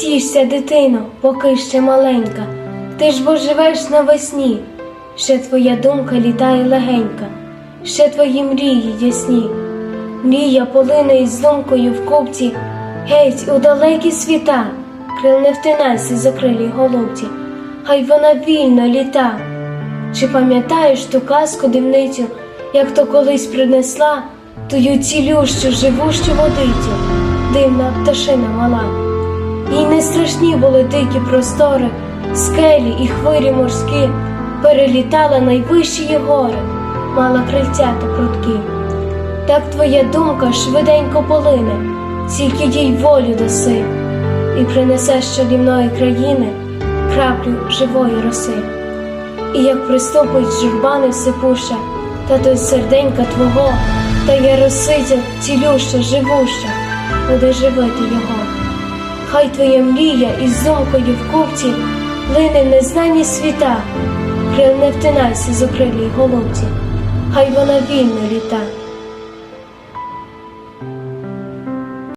Тішся, дитино, поки ще маленька, ти ж бо живеш навесні, ще твоя думка літає легенька, ще твої мрії ясні. Мрія полине із думкою в купці, геть у далекі світа, крил не втинайся закрилій голубці, хай вона вільно літа. Чи пам'ятаєш ту казку дивницю, як то колись принесла тую цілющу, живущу водицю, дивна пташина мала? Їй не страшні були дикі простори, скелі і хвирі морські, перелітала найвищі її гори, мала крильця та прутки. Так твоя думка швиденько полине, тільки їй волю даси, і принесе з чарівної країни краплю живої роси. І як приступить журбани всепуща, та той серденька твого, та я росиця цілюща, живуща, буде живити його. Хай твоя мрія із думкою в купці лине в незнані світа, крил не втинайся з окрилій голубці, хай вона вільно літа.